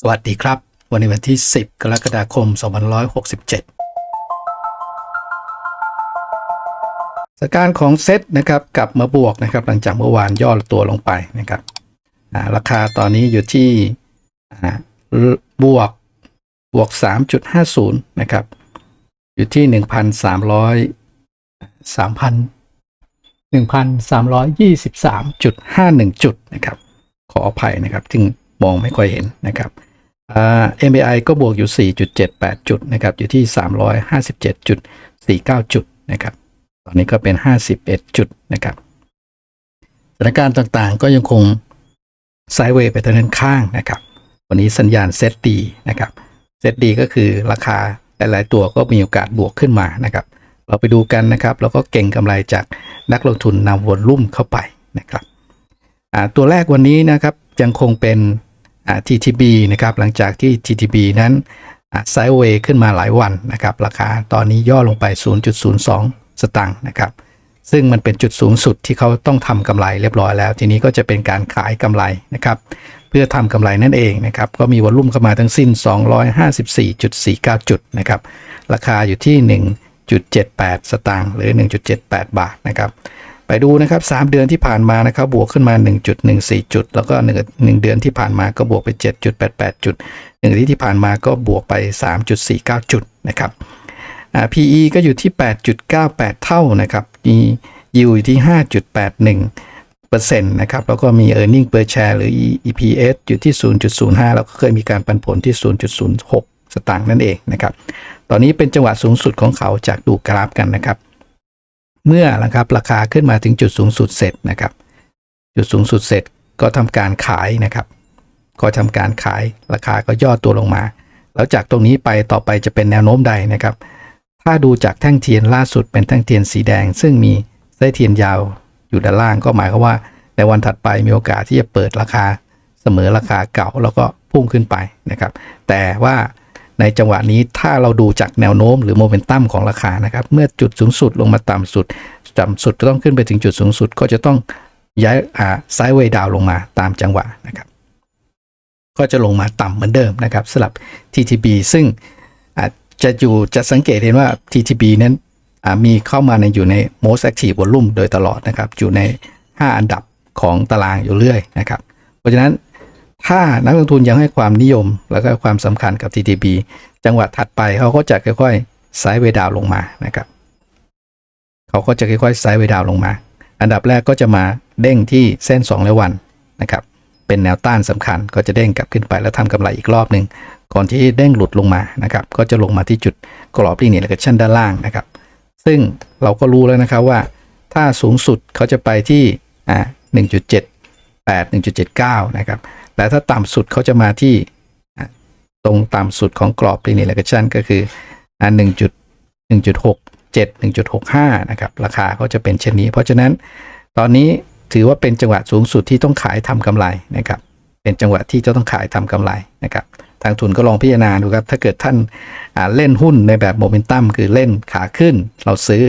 สวัสดีครับ วันนี้วันที่ 10 กรกฎาคม 2567สถานการณ์ของเซตนะครับกลับมาบวกนะครับ หลังจากเมื่อวานย่อตัวลงไปนะครับราคาตอนนี้อยู่ที่บวกบวก 3.50 นะครับ อยู่ที่ 1,300 3,000 1,323.51 จุดนะครับ ขออภัยนะครับ ซึ่งมองไม่ค่อยเห็นนะครับ MAI ก็บวกอยู่ 4.78 จุดนะครับ อยู่ที่ 357.49 จุดนะครับ ตอนนี้ก็เป็น 51 จุดนะครับ สถานการณ์ต่างๆ ก็ยังคงไซด์เวย์ไปทางด้านข้างนะครับ วันนี้สัญญาณเซตดีนะครับ เซตดีก็คือราคาหลายๆตัวก็มีโอกาสบวกขึ้นมานะครับ เราไปดูกันนะครับ แล้วก็เก่งกำไรจากนักลงทุนนำวอลลุ่มเข้าไปนะครับตัวแรกวันนี้นะครับยังคงเป็น TTB นะครับหลังจากที่ TTB นั้นไซด์เวย์ขึ้นมาหลายวันนะครับราคาตอนนี้ย่อลงไป 0.02 สตางค์นะครับซึ่งมันเป็นจุดสูงสุดที่เขาต้องทำกำไรเรียบร้อยแล้ว ทีนี้ก็จะเป็นการขายกำไรนะครับเพื่อทำกำไรนั่นเองนะครับก็มีวอลลุ่มเข้ามาทั้งสิ้น 254.49 จุดนะครับราคาอยู่ที่ 1.78 สตางค์หรือ 1.78 บาทนะครับ ไปดูนะครับ 3 เดือนที่ผ่านมานะครับ บวกขึ้นมา 1.14 จุด แล้วก็ 1 1 เดือนที่ผ่านมาก็บวกไป 7.88 จุด1อาทิตย์ที่ผ่านมาก็บวกไป 3.49 จุดนะครับ PE ก็อยู่ที่ 8.98 เท่านะครับ มี yield อยู่ที่ 5.81เปอร์เซ็นต์นะครับ แล้วก็มี earning per share หรือ EPS อยู่ที่ 0.05 แล้วก็เคยมีการปันผลที่ 0.06 สตางค์นั่นเองนะครับ ตอนนี้เป็นจังหวะสูงสุดของเขาจากดูกราฟกันนะครับ เมื่อนะครับราคาขึ้นมาถึงจุดสูงสุดเสร็จนะครับ จุดสูงสุดเสร็จก็ทำการขายนะครับ ก็ทำการขายราคาก็ย่อตัวลงมา แล้วจากตรงนี้ไปต่อไปจะเป็นแนวโน้มใดนะครับ ถ้าดูจากแท่งเทียนล่าสุดเป็นแท่งเทียนสีแดง ซึ่งมีเส้นเทียนยาวอยู่ด้านล่างก็หมายความว่า ในวันถัดไปมีโอกาสที่จะเปิดราคาเสมอราคาเก่าแล้วก็พุ่งขึ้นไปนะครับ แต่ว่า ในจังหวะนี้ถ้าเราดูจากแนวโน้มหรือโมเมนตัมของราคานะครับ เมื่อจุดสูงสุดลงมาต่ำสุดต่ำสุดจะต้องขึ้นไปถึงจุดสูงสุดก็จะต้องย้ายอ่าไซด์เวย์ดาวลงมาตามจังหวะนะครับ ก็จะลงมาต่ำเหมือนเดิมนะครับสำหรับ TTB ซึ่งอาจจะอยู่จะสังเกตเห็นว่า TTB นั้นมีเข้ามาในอยู่ใน most active volume โดยตลอดนะครับ อยู่ใน 5 อันดับของตารางอยู่เรื่อยนะครับ เพราะฉะนั้น ถ้านักลงทุนยังให้ความนิยม แล้วก็ความสำคัญกับ TTB จังหวะถัดไปเขาก็จะค่อยๆไซด์เวดาวลงมานะครับเขาก็จะค่อยๆไซด์เวดาวลงมา อันดับแรกก็จะมาเด้งที่เส้น2และวันนะครับเป็นแนวต้านสำคัญก็จะเด้งกลับขึ้นไปแล้วทำกำไรอีกรอบหนึ่งก่อนที่เด้งหลุดลงมานะครับก็จะลงมาที่จุดกรอบลีเนียร์และชั้นด้านล่างนะครับ ซึ่งเราก็รู้แล้วนะครับว่า ถ้าสูงสุดเขาจะไปที่อ่า1.78 1.79 นะครับ แต่ถ้าต่ำสุดเขาจะมาที่ตรงต่ำสุดของกรอบลีนียร์และชั้นก็คืออ่า1.1.67 1.65นะครับ ราคาก็จะเป็นเช่นนี้ เพราะฉะนั้นตอนนี้ถือว่าเป็นจังหวะสูงสุดที่ต้องขายทำกำไรนะครับ เป็นจังหวะที่จะต้องขายทำกำไรนะครับ ทางทุนก็ลองพิจารณาดูครับ ถ้าเกิดท่านเล่นหุ้นในแบบโมเมนตัมคือเล่นขาขึ้น เราซื้อ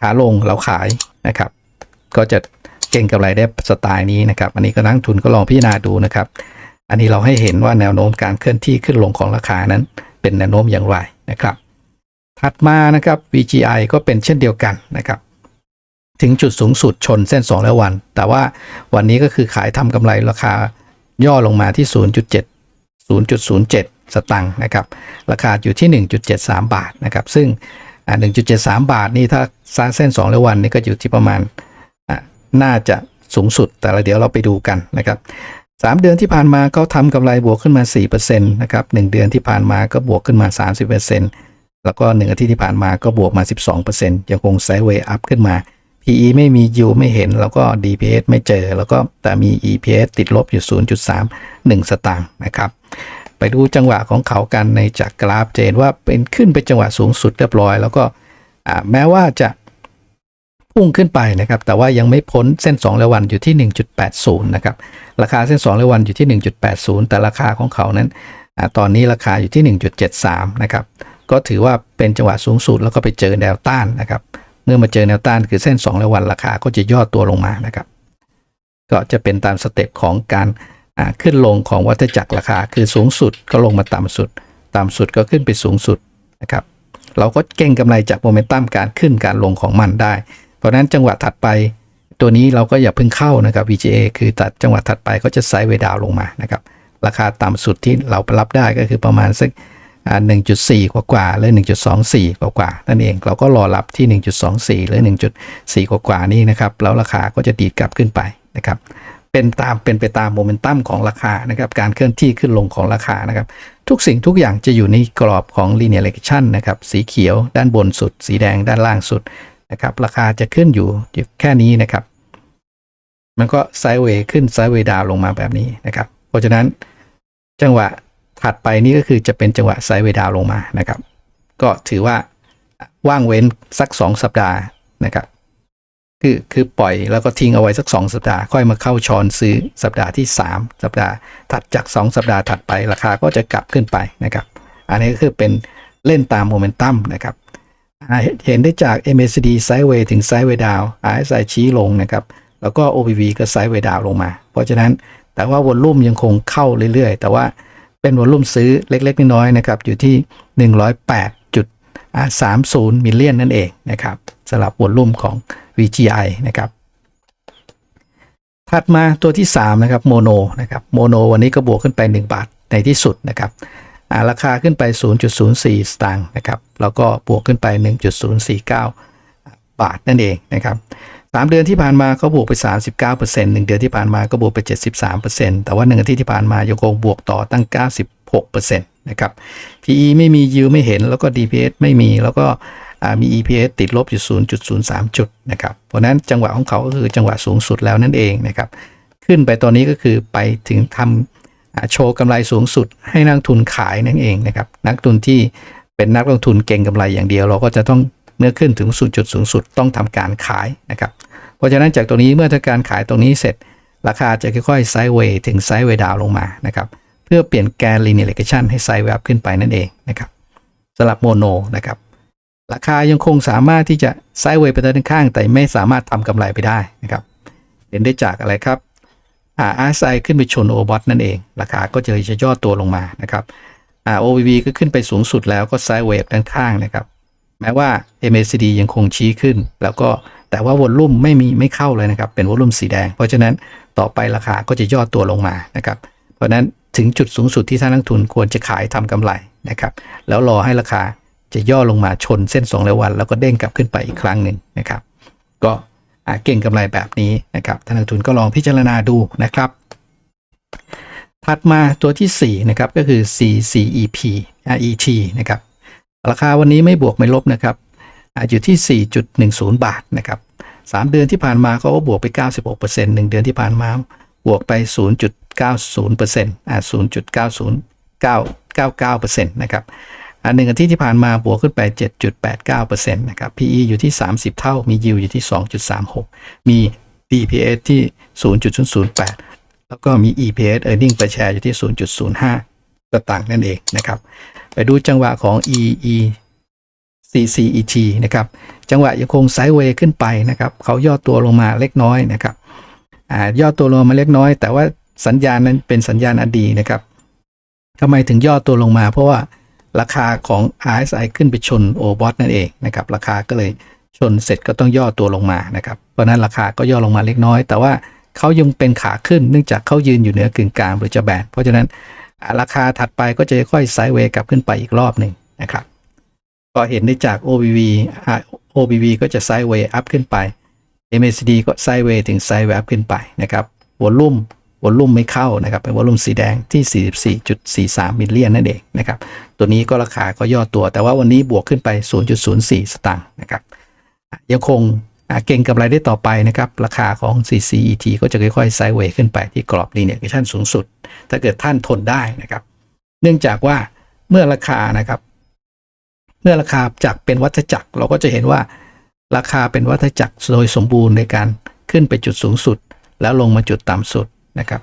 ขาลงเราขายนะครับ ก็จะ ก่งกำไรได้สไตล์นี้นะครับ อันนี้ก็นักทุนก็ลองพิจารณาดูนะครับ อันนี้เราให้เห็นว่าแนวโน้มการเคลื่อนที่ขึ้นลงของราคานั้น เป็นแนวโน้มอย่างไรนะครับ ถัดมานะครับ VGI ก็เป็นเช่นเดียวกันนะครับ ถึงจุดสูงสุดชนเส้น 2 แล้ววัน แต่ว่าวันนี้ก็คือขายทำกำไรราคาย่อลงมาที่ 0.7 0.07 สตังค์นะครับ ราคาอยู่ที่ 1.73 บาทนะครับ ซึ่ง 1.73 บาทนี่ถ้าสร้าเส้น 2 แล้ววันนี่ก็อยู่ที่ประมาณ น่าจะสูงสุด แต่ละเดี๋ยวเราไปดูกันนะครับสามเดือนที่ผ่านมาเขาทำกำไรบวกขึ้นมา4%นะครับหนึ่งเดือนที่ผ่านมาก็บวกขึ้นมา 30%แล้วก็หนึ่งอาทิตย์ที่ผ่านมาก็บวกมา 12%ยังคงไซด์เวย์อัพขึ้นมา PE ไม่มี U ไม่เห็น แล้วก็ DPS ไม่เจอ แล้วก็แต่มี EPS ติดลบอยู่ 0.31 สตางค์นะครับ ไปดูจังหวะของเขากันในจากกราฟจะเห็นว่าเป็นขึ้นไปจังหวะสูงสุดเรียบร้อย แล้วก็แม้ว่าจะ พุ่งขึ้นไปนะครับ แต่ว่ายังไม่พ้นเส้น2แลวันอยู่ที่ 1.80 นะครับ ราคาเส้น2แลวันอยู่ที่ 1.80 แต่ราคาของเขานั้นอตอนนี้ราคาอยู่ที่ 1.73 นะครับ ก็ถือว่าเป็นจังหวะสูงสุดแล้วก็ไปเจอแนวต้านนะครับ เมื่อมาเจอแนวต้านคือเส้น2แลวันราคาก็จะย่อตัวลงมานะครับ ก็จะเป็นตามสเต็ปของการขึ้นลงของวัฏจักรราคา คือสูงสุดก็ลงมาต่ำสุด ต่ำสุดก็ขึ้นไปสูงสุดนะครับ เราก็เก่งกำไรจากโมเมนตัมการขึ้นการลงของมันได้ เพราะนั้นจังหวะถัดไปตัวนี้เราก็อย่าเพิ่งเข้านะครับ VGA คือตัดจังหวะถัดไปก็จะไซด์เวดาวลงมานะครับ ราคาต่ำสุดที่เรารับได้ก็คือประมาณสัก1.4 กว่ากว่าๆหรือ 1.24 กว่ากว่าๆนั่นเองเราก็รอรับที่ 1.24 หรือ 1.4 กว่ากว่านี่นะครับ แล้วราคาก็จะดีดกลับขึ้นไปนะครับ เป็นตามเป็นไปตามโมเมนตัมของราคานะครับ การเคลื่อนที่ขึ้นลงของราคานะครับ ทุกสิ่งทุกอย่างจะอยู่ในกรอบของ linear regression นะครับ สีเขียวด้านบนสุด สีแดงด้านล่างสุด นะครับ ราคาจะขึ้นอยู่แค่นี้นะครับ มันก็ไซด์เวย์ขึ้นไซด์เวย์ดาวลงมาแบบนี้นะครับ เพราะฉะนั้นจังหวะถัดไปนี่ก็คือจะเป็นจังหวะไซด์เวย์ดาวลงมานะครับ ก็ถือว่าว่างเว้นสัก 2 สัปดาห์นะครับคือคือปล่อยแล้วก็ทิ้งเอาไว้สัก 2 สัปดาห์ค่อยมาเข้าช้อนซื้อสัปดาห์ที่ 3 สัปดาห์ถัดจาก 2 สัปดาห์ถัดไปราคาก็จะกลับขึ้นไปนะครับ อันนี้ก็คือเป็นเล่นตามโมเมนตัมนะครับ เห็นได้จาก MACD ไซด์เวย์ถึงไซด์เวย์ดาว RSI ชี้ลงนะครับ แล้วก็ OPV ก็ไซด์เวย์ดาวลงมา เพราะฉะนั้นแต่ว่าวอลลุ่มยังคงเข้าเรื่อยๆ แต่ว่าเป็นวอลลุ่มซื้อเล็กๆ น้อยๆนะครับ อยู่ที่ 108.30 มิลเลียนนั่นเองนะครับสำหรับวอลลุ่มของ VGI นะครับ ถัดมาตัวที่ 3 นะครับโมโนนะครับโมโนวันนี้ก็บวกขึ้นไป 1 บาทในที่สุดนะครับ ราคาขึ้นไป 0.04 สตางค์นะครับ แล้วก็บวกขึ้นไป 1.049 บาทนั่นเองนะครับสามเดือนที่ผ่านมาเขาบวกไป 39%หนึ่งเดือนที่ผ่านมาก็บวกไป 73%แต่ว่าหนึ่งอาทิตย์ที่ผ่านมายังคงบวกต่อตั้ง 96%นะครับ PE ไม่มี yield ไม่เห็น แล้วก็ DPS ไม่มี แล้วก็มี EPS ติดลบอยู่ 0.03 จุดนะครับ เพราะนั้นจังหวะของเขาก็คือจังหวะสูงสุดแล้วนั่นเองนะครับ ขึ้นไปตอนนี้ก็คือไปถึงทำอ่า โชว์กำไรสูงสุดให้นักทุนขายนั่นเองนะครับนักทุนที่เป็นนักลงทุนเก่งกำไรอย่างเดียว เราก็จะต้องเมื่อขึ้นถึงสุดจุดสูงสุดต้องทำการขายนะครับเพราะฉะนั้นจากตรงนี้เมื่อทำการขายตรงนี้เสร็จ ราคาจะค่อยๆไซด์เวย์ถึงไซด์เวย์ดาวลงมานะครับเพื่อเปลี่ยนแกน linear regression ให้ไซด์เวย์ขึ้นไปนั่นเองนะครับสำหรับโมโนนะครับราคายังคงสามารถที่จะไซด์เวย์ไปด้านข้าง แต่ไม่สามารถทำกำไรไปได้นะครับเห็นได้จากอะไรครับ อา RSI ขึ้นไปชน o b o t นั่นเอง ราคาก็จะจะย่อตัวลงมานะครับอ่า OBV ก็ขึ้นไปสูงสุดแล้วก็ไซด์เวย์ด้านข้างนะครับ แม้ว่า MACD ยังคงชี้ขึ้น แล้วก็แต่ว่าวอลลุ่มไม่มีไม่เข้าเลยนะครับ เป็นวอลลุ่มสีแดง เพราะฉะนั้นต่อไปราคาก็จะย่อตัวลงมานะครับ เพราะนั้นถึงจุดสูงสุดที่ท่านนักทุนควรจะขายทำกำไรนะครับ แล้วรอให้ราคาจะย่อลงมาชนเส้น2รายวัน แล้วก็เด้งกลับขึ้นไปอีกครั้งหนึ่งนะครับ ก็ เก่งกำไรแบบนี้นะครับท่านนักลงทุนก็ลองพิจารณาดูนะครับ ถัดมาตัวที่4นะครับก็คือ CCEP RET นะครับราคาวันนี้ไม่บวกไม่ลบนะครับอ่าอยู่ที่ 4.10 บาทนะครับ3เดือนที่ผ่านมาเขาก็บวกไป 96% 1 เดือนที่ผ่านมาบวกไป 0.90%อ่า0.90999%นะครับ อันหนึ่งอาทิตย์ที่ผ่านมาบวกขึ้นไป 7.89%นะครับ PE อยู่ที่ 30 เท่า มี yield อยู่ที่ 2.36 มี DPS ที่ 0.008 แล้วก็มี EPS earning per share อยู่ที่ 0.05ก็ต่างนั่นเองนะครับ ไปดูจังหวะของ EE CCET นะครับ จังหวะยังคงไซด์เวย์ขึ้นไปนะครับ เขาย่อตัวลงมาเล็กน้อยนะครับย่อตัวลงมาเล็กน้อย แต่ว่าสัญญาณนั้นเป็นสัญญาณอดีนะครับทำไมถึงย่อตัวลงมา เพราะว่า ราคาของ RSI ขึ้นไปชน o b o t นั่นเองนะครับราคาก็เลยชนเสร็จก็ต้องย่อตัวลงมานะครับเพราะนั้นราคาก็ย่อลงมาเล็กน้อย แต่ว่าเขายังเป็นขาขึ้นเนื่องจากเขายืนอยู่เหนือกึ่งกลางหรือจะแบนเพราะฉะนั้นราคาถัดไปก็จะค่อยไซด์เวย์กลับขึ้นไปอีกรอบหนึ่งนะครับก็เห็นได้จาก OBV OBV ก็จะไซด์เวย์อัพขึ้นไป MACD ก็ไซด์เวย์ถึงไซด์เวย์อัพขึ้นไปนะครับวอลลุ่ม วอลลุ่มไม่เข้านะครับเป็นวอลลุ่มสีแดงที่ 44.43 มิลเลียนนั่นเองนะครับตัวนี้ก็ราคาก็ย่อตัว แต่ว่าวันนี้บวกขึ้นไป 0.04 สตางค์นะครับยังคงเก่งกำไรได้ต่อไปนะครับ ราคาของ CCET ก็จะค่อยๆไซด์เวย์ขึ้นไปที่กรอบ linear regression สูงสุด ถ้าเกิดท่านทนได้นะครับ เนื่องจากว่าเมื่อราคานะครับ เมื่อราคาจากเป็นวัฏจักร เราก็จะเห็นว่า ราคาเป็นวัฏจักรโดยสมบูรณ์ในการขึ้นไปจุดสูงสุด แล้วลงมาจุดต่ำสุด นะครับ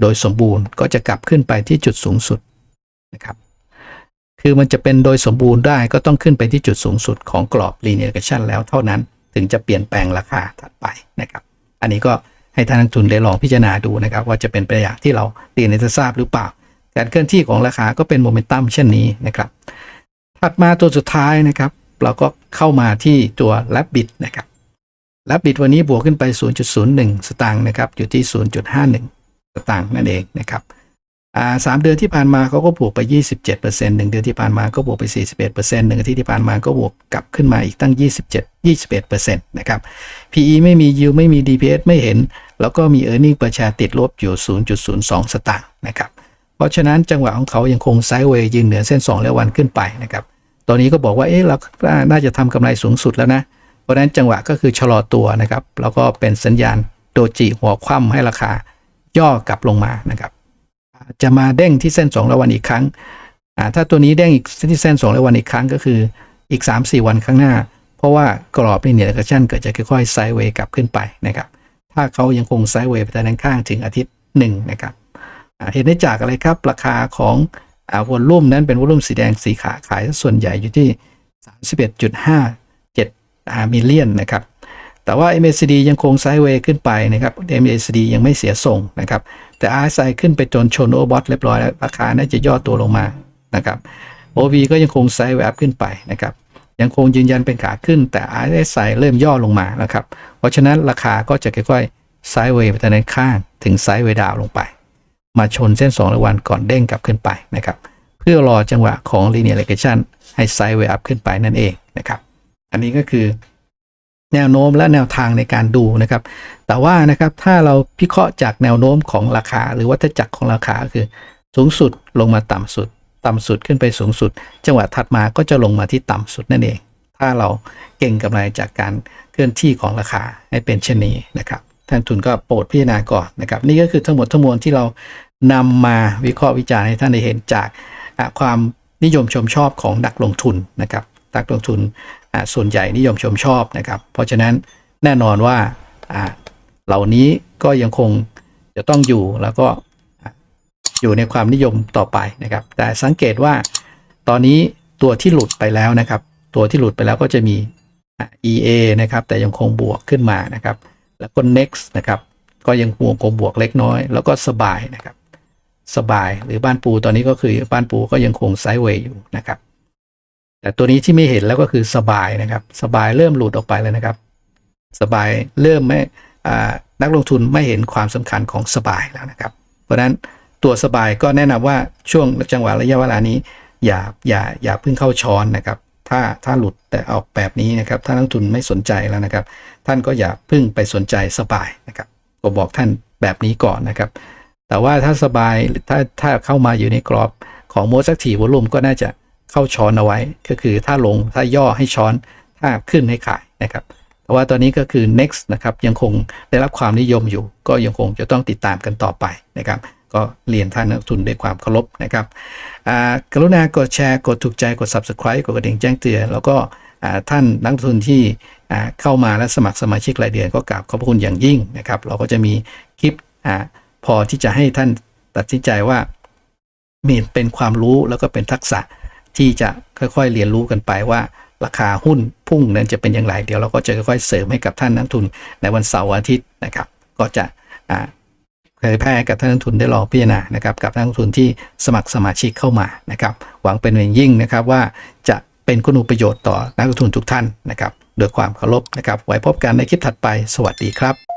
โดยสมบูรณ์ก็จะกลับขึ้นไปที่จุดสูงสุดนะครับ คือมันจะเป็นโดยสมบูรณ์ได้ก็ต้องขึ้นไปที่จุดสูงสุดของกรอบ linear regression แล้วเท่านั้นถึงจะเปลี่ยนแปลงราคาถัดไปนะครับ อันนี้ก็ให้ท่านนักทุนได้ลองพิจารณาดูนะครับ ว่าจะเป็นไปอย่างที่เราเรียนให้ท่านทราบหรือเปล่า การเคลื่อนที่ของราคาก็เป็นโมเมนตัมเช่นนี้นะครับ ถัดมาตัวสุดท้ายนะครับ เราก็เข้ามาที่ตัว l a b b i t นะครับ l a b b i t วันนี้บวกขึ้นไป 0.01 สตางค์นะครับ อยู่ที่ 0.51 สตางค์นั่นเองนะครับสามเดือนที่ผ่านมาเขาก็บวกไป 27%หนึ่งเดือนที่ผ่านมาก็บวกไป 41%หนึ่งอาทิตย์ที่ผ่านมาก็บวกกลับขึ้นมาอีกตั้ง 27 21%นะครับ PE ไม่มี yield ไม่มี DPS ไม่เห็น แล้วก็มี earning per share ติดลบอยู่ 0.02 สตางค์นะครับ เพราะฉะนั้นจังหวะของเขายังคงไซด์เวย์ยืนเหนือเส้น 2 และวันขึ้นไปนะครับ ตอนนี้ก็บอกว่า เอ๊ะ เราน่าจะทำกำไรสูงสุดแล้วนะ เพราะนั้นจังหวะก็คือชะลอตัวนะครับ แล้วก็เป็นสัญญาณโดจิหัวคว่ำให้ราคาย่อกลับลงมานะครับ จะมาเด้งที่เส้น2และวันอีกครั้ง ถ้าตัวนี้เด้งอีกที่เส้น2และวันอีกครั้งก็คืออีก 3-4 วันข้างหน้า เพราะว่ากรอบในเนี่ยกระชั่นเกิดจะค่อยๆไซด์เวย์กลับขึ้นไปนะครับ ถ้าเขายังคงไซด์เวย์ไปทางด้านข้างถึงอาทิตย์หนึ่งนะครับเห็นได้จากอะไรครับ ราคาของอวอลลุ่มนั้นเป็นวอลลุ่มสีแดงสีขาขายส่วนใหญ่อยู่ที่ 31.57อ่า มิลเลียนนะครับแต่ว่า MACD ยังคงไซด์เวย์ขึ้นไปนะครับ MACD ยังไม่เสียทรงนะครับ แต่ RSI ขึ้นไปจนชนโอว์บอทเรียบร้อยแล้ว ราคาน่าจะย่อตัวลงมานะครับ OV ก็ยังคงไซด์เวย์อัพขึ้นไปนะครับ ยังคงยืนยันเป็นขาขึ้น แต่ RSI เริ่มย่อลงมานะครับ เพราะฉะนั้นราคาก็จะค่อยๆไซด์เวย์ไปทางด้านข้างถึงไซด์เวย์ดาวลงไป มาชนเส้น2ระวันก่อนเด้งกลับขึ้นไปนะครับ เพื่อรอจังหวะของ linear regression ให้ไซด์เวย์อัพขึ้นไปนั่นเองนะครับ อันนี้ก็คือแนวโน้มและแนวทางในการดูนะครับ แต่ว่านะครับถ้าเราพิเคราะห์จากแนวโน้มของราคา หรือวัฏจักรของราคาคือ สูงสุดลงมาต่ำสุด ต่ำสุดขึ้นไปสูงสุด จังหวะถัดมาก็จะลงมาที่ต่ำสุดนั่นเอง ถ้าเราเก่งกำไรจากการเคลื่อนที่ของราคาให้เป็นเช่นนี้นะครับท่านทุนก็โปรดพิจารณาก่อนนะครับ นี่ก็คือทั้งหมดทั้งมวลที่เรานำมาวิเคราะห์วิจารณ์ให้ท่านได้เห็นจากความนิยมชมชอบของนักลงทุนนะครับนักลงทุน ส่วนใหญ่นิยมชมชอบนะครับ เพราะฉะนั้นแน่นอนว่าเหล่านี้ก็ยังคงจะต้องอยู่แล้วก็อยู่ในความนิยมต่อไปนะครับ แต่สังเกตว่าตอนนี้ตัวที่หลุดไปแล้วนะครับ ตัวที่หลุดไปแล้วก็จะมี EA นะครับ แต่ยังคงบวกขึ้นมานะครับ แล้วก็ next นะครับ ก็ยังคงคงบวกเล็กน้อย แล้วก็สบายนะครับ สบายหรือบ้านปูตอนนี้ก็คือบ้านปูก็ยังคงไซด์เวย์อยู่นะครับ แต่ตัวนี้ที่ไม่เห็นแล้วก็คือสบายนะครับ สบายเริ่มหลุดออกไปแล้วนะครับ สบายเริ่มไม่นักลงทุนไม่เห็นความสำคัญของสบายแล้วนะครับ เพราะฉะนั้นตัวสบายก็แนะนำว่าช่วงจังหวะระยะเวลานี้ อย่าอย่าอย่าเพิ่งเข้าช้อนนะครับ ถ้าถ้าหลุดแต่ออกแบบนี้นะครับ ถ้านักลงทุนไม่สนใจแล้วนะครับ ท่านก็อย่าเพิ่งไปสนใจสบายนะครับก็บอกท่านแบบนี้ก่อนนะครับ แต่ว่าถ้าสบายถ้าถ้าเข้ามาอยู่ในกรอบของโมสักทีวอลุ่มก็น่าจะ เข้าช้อนเอาไว้ ก็คือถ้าลงถ้าย่อให้ช้อนถ้าขึ้นให้ขายนะครับแต่ว่าตอนนี้ก็คือ next นะครับยังคงได้รับความนิยมอยู่ ก็ยังคงจะต้องติดตามกันต่อไปนะครับ ก็เรียนท่านนักลงทุนด้วยความเคารพนะครับอ่ากรุณากดแชร์กดถูกใจกด subscribe กดกระดิ่งแจ้งเตือนแล้วก็ท่านนักลงทุนที่เข้ามาและสมัครสมาชิกรายเดือนก็กราบขอบคุณอย่างยิ่งนะครับ เราก็จะมีคลิปอ่าพอที่จะให้ท่านตัดสินใจว่ามีเป็นความรู้แล้วก็เป็นทักษะ ที่จะค่อยๆเรียนรู้กันไปว่าราคาหุ้นพุ่งนั้นจะเป็นอย่างไร เดี๋ยวเราก็จะค่อยๆเสริมให้กับท่านนักทุนในวันเสาร์อาทิตย์นะครับ ก็จะอ่าเผยแพร่กับท่านนักทุนได้ลองพิจารณานะครับ กับท่านนักทุนที่สมัครสมาชิกเข้ามานะครับ หวังเป็นอย่างยิ่งนะครับว่าจะเป็นคุณูประโยชน์ต่อนักทุนทุกท่านนะครับ โดวยความเคารพนะครับ ไว้พบกันในคลิปถัดไป สวัสดีครับ